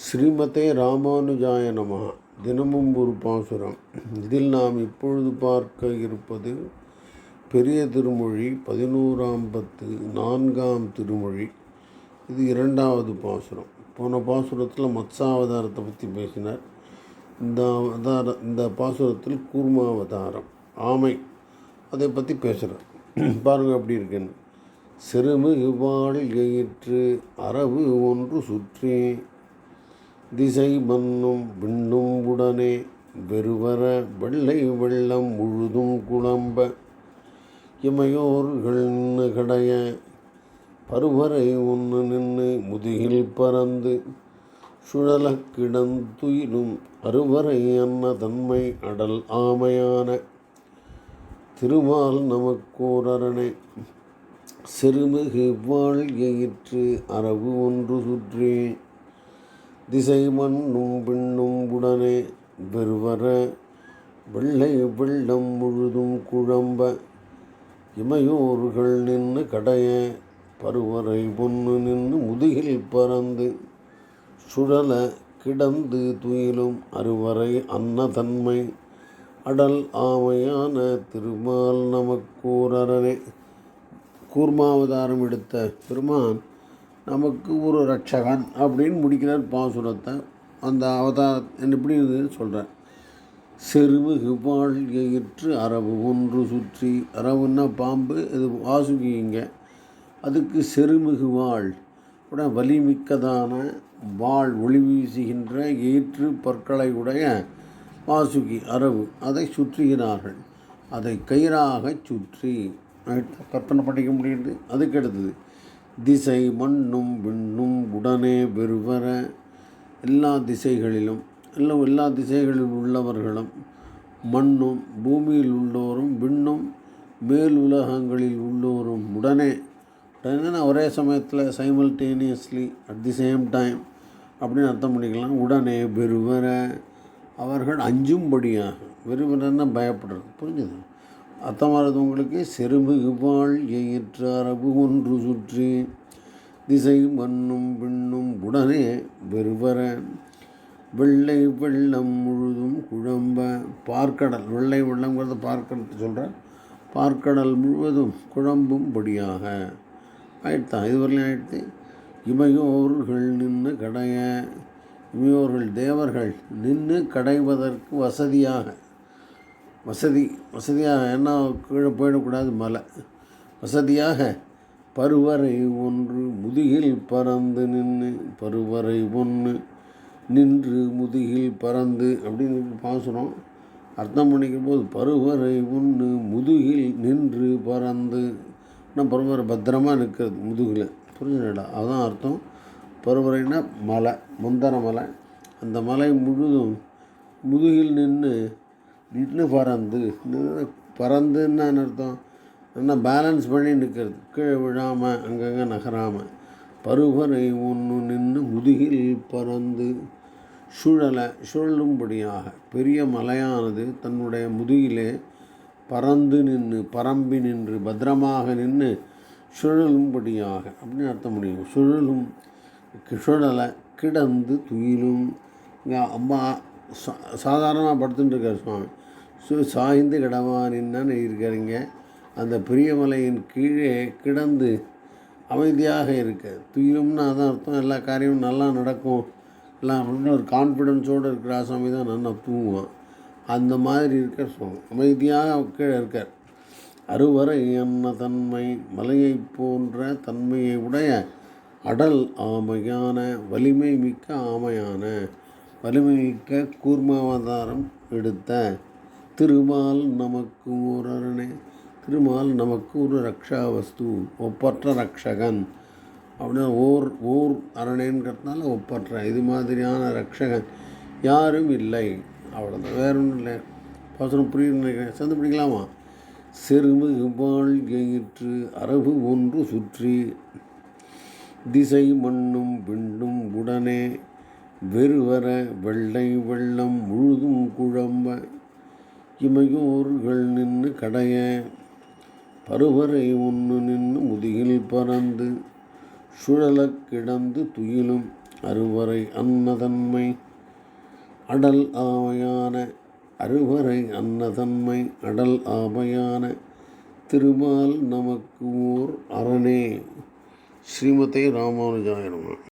ஸ்ரீமதே ராமானுஜாய நம தினமும் ஒரு பாசுரம். இதில் நாம் இப்பொழுது பார்க்க இருப்பது பெரிய திருமொழி பதினோராம் பத்து நான்காம் திருமொழி. இது இரண்டாவது பாசுரம். போன பாசுரத்தில் மத்சாவதாரத்தை பற்றி பேசினார். இந்த அவதார இந்த பாசுரத்தில் கூர்மாவதாரம் ஆமை அதை பற்றி பேசுகிறார் பாருங்கள் அப்படி இருக்குன்னு. சிறுமிகு வாழ் எயிற்று அரவு ஒன்று சுற்றி திசை மன்னும் விண்ணும் உடனே வெறுவர வெள்ளை வெள்ளம் முழுதும் குழம்ப இமையோர்கள் நின்று கடைய பருவரை ஒன்று நின்று முதுகில் பறந்து சுழலக் கிடந்துயிலும் அருவரை அன்ன தன்மை அடல் ஆமையான திருமால் நமக்கோரரணை சிறுமிகு வாழ் எயிற்று அரவு ஒன்று சுற்றி. திசை மண்ணும் பின்னும் உடனே வெறுவர வெள்ளை வெள்ளம் முழுதும் குழம்ப இமையோர்கள் நின்று கடைய பருவரை பொன்னு நின்று முதுகில் பறந்து சுழல கிடந்து துயிலும் அறுவரை அன்னதன்மை அடல் ஆமையான திருமால் நமக்கூரரனே கூர்மாவதாரம் எடுத்த பெருமான் நமக்கு ஒரு ரட்சகன் அப்படின்னு முடிக்கிறார் பாசுரத்தை. அந்த அவதார எப்படி சொல்கிறார் செருவு வாழ் எயிற்று அரவு ஒன்று சுற்றி. அரவுன்னா பாம்பு. இது வாசுகிங்க அதுக்கு செருமிகு வாழ் உடைய வலிமிக்கதான வாழ் ஒளி வீசுகின்ற ஏற்று பற்களை உடைய வாசுகி அரவு. அதை சுற்றுகிறார்கள். அதை கயிறாக சுற்றி. கற்பனை பண்ணிக்க முடியுது. அதுக்கு அடுத்தது திசை மண்ணும் விண்ணும் உடனே வெறுவர எல்லா திசைகளிலும் எல்லா எல்லா திசைகளில் உள்ளவர்களும் மண்ணும் பூமியில் உள்ளோரும் விண்ணும் மேல் உலகங்களில் உள்ளோரும் உடனே உடனே ஒரே சமயத்தில் simultaneously at the same time அப்படின்னு அர்த்தம் பண்ணிக்கலாம். உடனே வெறுவர அவர்கள் அஞ்சும்படியாக வெறுவரன்னா பயப்படுறது. புரிஞ்சுது? அர்த்தமானது உங்களுக்கு செருமிகுவாள் எயிற்று அரபு ஒன்று சுற்றி. திசை மண்ணும் பின்னும் உடனே வெறுவர. வெள்ளை வெள்ளம் முழுதும் குழம்ப. பார்க்கடல் வெள்ளை வெள்ளங்கிறத பார்க்கடல் சொல்கிறேன் பார்க்கடல் முழுவதும் குழம்பும்படியாக ஆயிடுத்தான் இதுவரையிலும் ஆயிடுத்து. இமையோர்கள் நின்று கடைய. இமையோர்கள் தேவர்கள் நின்று கடைவதற்கு வசதியாக. வசதி வசதியாக என்ன கீழே போயிடக்கூடாது மலை. வசதியாக பருவரை ஒன்று முதுகில் பறந்து நின்று பருவரை ஒன்று நின்று முதுகில் பறந்து அப்படின்னு பாசுகிறோம் அர்த்தம் பண்ணிக்கும் போது பருவரை ஒன்று முதுகில் நின்று பறந்து. ஆனால் பருவரை பத்திரமாக நிற்கிறது முதுகில். புரிஞ்சுடா அதுதான் அர்த்தம். பருவரைனா மலை முந்தர மலை. அந்த மலை முழுதும் முதுகில் நின்று நின்று பறந்து நின்று பறந்துன்னு அர்த்தம்? என்ன பேலன்ஸ் பண்ணி நிற்கிறது. கீழே விழாமல் அங்கங்கே நகராமல் பருவரை ஒன்று நின்று முதுகில் பறந்து சுழலை சுழலும்படியாக பெரிய மலையானது தன்னுடைய முதுகிலே பறந்து நின்று பரம்பி நின்று பத்திரமாக நின்று சுழலும்படியாக அப்படின்னு அர்த்தம் முடியும் சுழலும் சுழலை கிடந்து துயிலும். இங்கே அம்மா சா சாதாரணமாக படுத்துட்டுருக்கார் சுவாமி. சு சாய்ந்து கிடவானின்னு இருக்கிறீங்க அந்த பிரியமலையின் கீழே கிடந்து அமைதியாக இருக்க. துயிலும்னு அதான் அர்த்தம். எல்லா காரியமும் நல்லா நடக்கும். எல்லாம் ஒரு கான்ஃபிடென்ஸோடு இருக்கிற ஆசாமி தான் நல்லா தூங்குவான். அந்த மாதிரி இருக்க சுவாமி அமைதியாக கீழே இருக்கார் அறுவரை என்ன தன்மை? மலையை போன்ற தன்மையை உடைய அடல் ஆமையான வலிமை மிக்க ஆமையான வலிமை மிக்க கூர்மாவதாரம் எடுத்த திருமால் நமக்கு ஒரு அரணே திருமால் நமக்கு ஒரு ரக்ஷா வஸ்து ஒப்பற்ற ரக்ஷகன். அப்படின்னா ஓர் ஓர் அரணேங்கிறதுனால ஒப்பற்ற இது மாதிரியான ரக்ஷகன் யாரும் இல்லை. அவ்வளோதான் வேற ஒன்றும் இல்லை பாசனம் புரியுது நினைக்கிறேன். சேர்ந்து பிடிக்கலாமா? செருமிகு வாழ் எயிற்று அரபு ஒன்று சுற்றி. திசை மண்ணும் விண்டும் உடனே வெறுவர வெள்ளை வெள்ளம் முழுதும் குழம்ப இமையூர்கள் நின்று கடைய பருவரை ஒன்று நின்று முதுகில் பறந்து சுழலக் கிடந்து துயிலும் அறுவரை அன்னதன்மை. அடல் ஆமையான அறுவரை அன்னதன்மை. அடல் ஆமையான திருமால் நமக்கு ஓர் அரணே. ஸ்ரீமதே ராமானுஜாயனம்